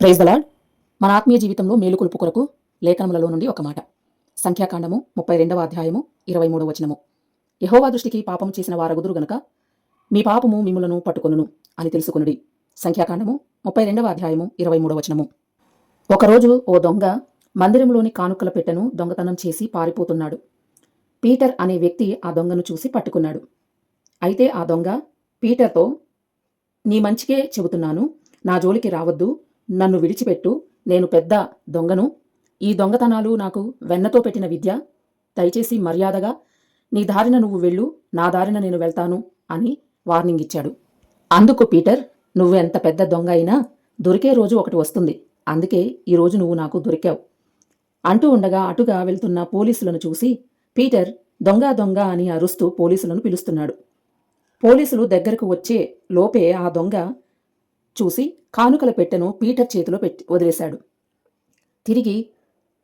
Praise the Lord మన ఆత్మీయ జీవితంలో మేలుకొలుపు కొరకు లేఖనములలో నుండి ఒక మాట. సంఖ్యాకాండము ముప్పై రెండవ అధ్యాయము ఇరవై మూడవ వచనము. యహోవా దృష్టికి పాపము చేసిన వారగుదురు గనక మీ పాపము మిమ్ములను పట్టుకొనును అని తెలుసుకునుడి. సంఖ్యాకాండము ముప్పై రెండవ అధ్యాయము ఇరవై మూడవ వచనము. ఒకరోజు ఓ దొంగ మందిరంలోని కానుకల పెట్టెను దొంగతనం చేసి పారిపోతున్నాడు. పీటర్ అనే వ్యక్తి ఆ దొంగను చూసి పట్టుకున్నాడు. అయితే ఆ దొంగ పీటర్తో నీ మంచికే చెబుతున్నాను నా జోలికి రావద్దు నన్ను విడిచిపెట్టు. నేను పెద్ద దొంగను. ఈ దొంగతనాలు నాకు వెన్నతో పెట్టిన విద్య. దయచేసి మర్యాదగా నీ దారిన నువ్వు వెళ్ళు నా దారిన నేను వెళ్తాను అని వార్నింగ్ ఇచ్చాడు. అందుకు పీటర్ నువ్వు ఎంత పెద్ద దొంగ అయినా దొరికే రోజు ఒకటి వస్తుంది. అందుకే ఈరోజు నువ్వు నాకు దొరికావు. అంటూ ఉండగా అటుగా వెళ్తున్న పోలీసులను చూసి పీటర్ దొంగ దొంగ అని అరుస్తూ పోలీసులను పిలుస్తున్నాడు. పోలీసులు దగ్గరకు వచ్చే లోపే ఆ దొంగ చూసి కానుకల పెట్టెను పీటర్ చేతిలో పెట్టి వదిలేశాడు. తిరిగి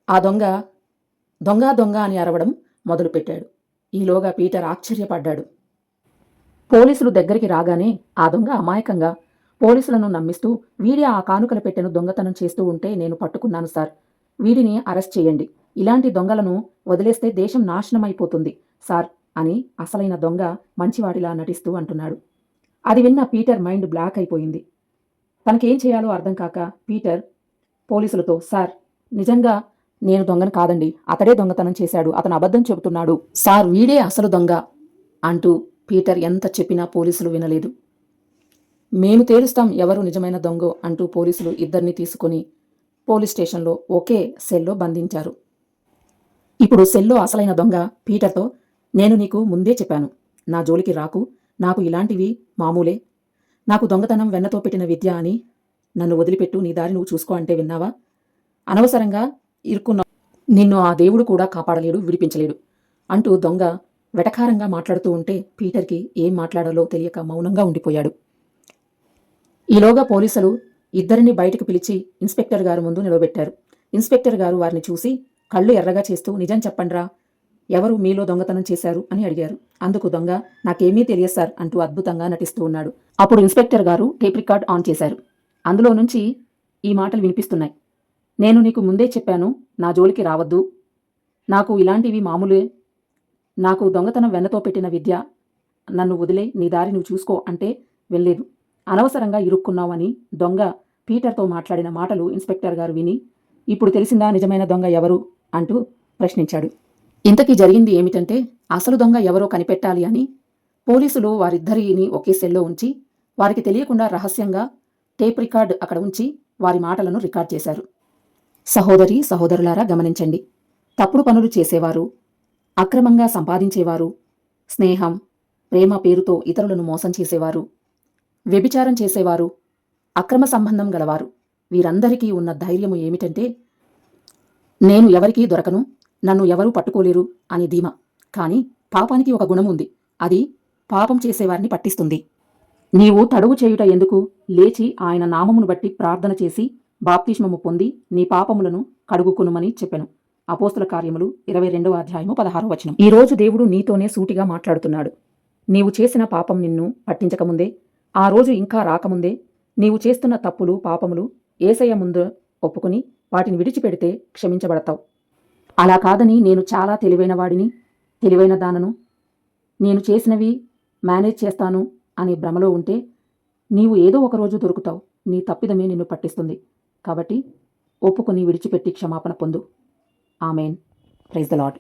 ఆ దొంగ దొంగ దొంగ అని అరవడం మొదలుపెట్టాడు. ఈలోగా పీటర్ ఆశ్చర్యపడ్డాడు పోలీసులు దగ్గరికి రాగానే ఆ దొంగ అమాయకంగా పోలీసులను నమ్మిస్తూ వీడి ఆ కానుకల పెట్టెను దొంగతనం చేస్తూ ఉంటే నేను పట్టుకున్నాను సార్. వీడిని అరెస్ట్ చేయండి. ఇలాంటి దొంగలను వదిలేస్తే దేశం నాశనమైపోతుంది సార్ అని అసలైన దొంగ మంచివాడిలా నటిస్తూ అంటున్నాడు. అది విన్న పీటర్ మైండ్ బ్లాక్ అయిపోయింది. తనకేం చేయాలో అర్థం కాక పీటర్ పోలీసులతో సార్ నిజంగా నేను దొంగను కాదండి. అతడే దొంగతనం చేశాడు. అతను అబద్ధం చెబుతున్నాడు. సార్ వీడే అసలు దొంగ అంటూ పీటర్ ఎంత చెప్పినా పోలీసులు వినలేదు. మేము తేలుస్తాం ఎవరు నిజమైన దొంగో అంటూ పోలీసులు ఇద్దరిని తీసుకొని పోలీస్ స్టేషన్లో ఒకే సెల్లో బంధించారు. ఇప్పుడు సెల్లో అసలైన దొంగ పీటర్తో నేను నీకు ముందే చెప్పాను. నా జోలికి రాకు. నాకు ఇలాంటివి మామూలే. నాకు దొంగతనం వెన్నతో పెట్టిన విద్య అని నన్ను వదిలిపెట్టు నీ దారి నువ్వు చూసుకో అంటే విన్నావా? అనవసరంగా ఇరుక్కున్న నిన్ను ఆ దేవుడు కూడా కాపాడలేడు విడిపించలేడు అంటూ దొంగ వెటకారంగా మాట్లాడుతూ ఉంటే పీటర్కి ఏం మాట్లాడాలో తెలియక మౌనంగా ఉండిపోయాడు. ఈలోగా పోలీసులు ఇద్దరిని బయటకు పిలిచి ఇన్స్పెక్టర్ గారు ముందు నిలబెట్టారు. ఇన్స్పెక్టర్ గారు వారిని చూసి కళ్ళు ఎర్రగా చేస్తూ నిజం చెప్పండ్రా ఎవరు మీలో దొంగతనం చేశారు అని అడిగారు. అందుకు దొంగ నాకేమీ తెలియదు సార్ అంటూ అద్భుతంగా నటిస్తూ ఉన్నాడు. అప్పుడు ఇన్స్పెక్టర్ గారు టేప్ రికార్డ్ ఆన్ చేశారు. అందులో నుంచి ఈ మాటలు వినిపిస్తున్నాయి. నేను నీకు ముందే చెప్పాను నా జోలికి రావద్దు. నాకు ఇలాంటివి మామూలే. నాకు దొంగతనం వెన్నతో పెట్టిన విద్య నన్ను వదిలే నీ దారి నువ్వు చూసుకో అంటే వెళ్ళలేదు. అనవసరంగా ఇరుక్కున్నావని దొంగ పీటర్తో మాట్లాడిన మాటలు ఇన్స్పెక్టర్ గారు విని ఇప్పుడు తెలిసిందా నిజమైన దొంగ ఎవరు అంటూ ప్రశ్నించాడు. ఇంతకీ జరిగింది ఏమిటంటే అసలు దొంగ ఎవరో కనిపెట్టాలి అని పోలీసులు వారిద్దరిని ఒకే సెల్లో ఉంచి వారికి తెలియకుండా రహస్యంగా టేప్ రికార్డ్ అక్కడ ఉంచి వారి మాటలను రికార్డ్ చేశారు. సహోదరి సహోదరులారా గమనించండి. తప్పుడు పనులు చేసేవారు అక్రమంగా సంపాదించేవారు స్నేహం ప్రేమ పేరుతో ఇతరులను మోసం చేసేవారు వ్యభిచారం చేసేవారు అక్రమ సంబంధం గలవారు. వీరందరికీ ఉన్న ధైర్యము ఏమిటంటే నేను ఎవరికీ దొరకను నన్ను ఎవరూ పట్టుకోలేరు అని ధీమా. కానీ పాపానికి ఒక గుణం ఉంది. అది పాపం చేసేవారిని పట్టిస్తుంది. నీవు తడువు చేయుట ఎందుకు? లేచి ఆయన నామమును బట్టి ప్రార్థన చేసి బాప్తిష్మము పొంది నీ పాపములను కడుగుకునుమని చెప్పెను. అపోస్తుల కార్యములు ఇరవై రెండవ అధ్యాయము పదహారవ వచనం. ఈ రోజు దేవుడు నీతోనే సూటిగా మాట్లాడుతున్నాడు. నీవు చేసిన పాపం నిన్ను పట్టించకముందే ఆ రోజు ఇంకా రాకముందే నీవు చేస్తున్న తప్పులు పాపములు ఏసయ్య ముందు ఒప్పుకుని వాటిని విడిచిపెడితే క్షమించబడతావు. అలా కాదని నేను చాలా తెలివైన వాడిని తెలివైన దానను. నేను చేసినవి మేనేజ్ చేస్తాను అనే భ్రమలో ఉంటే నీవు ఏదో ఒక రోజు దొరుకుతావు. నీ తప్పిదమే నిన్ను పట్టిస్తుంది. కాబట్టి ఒప్పుకొని విడిచిపెట్టి క్షమాపణ పొందు. ఆమెన్. Praise the lord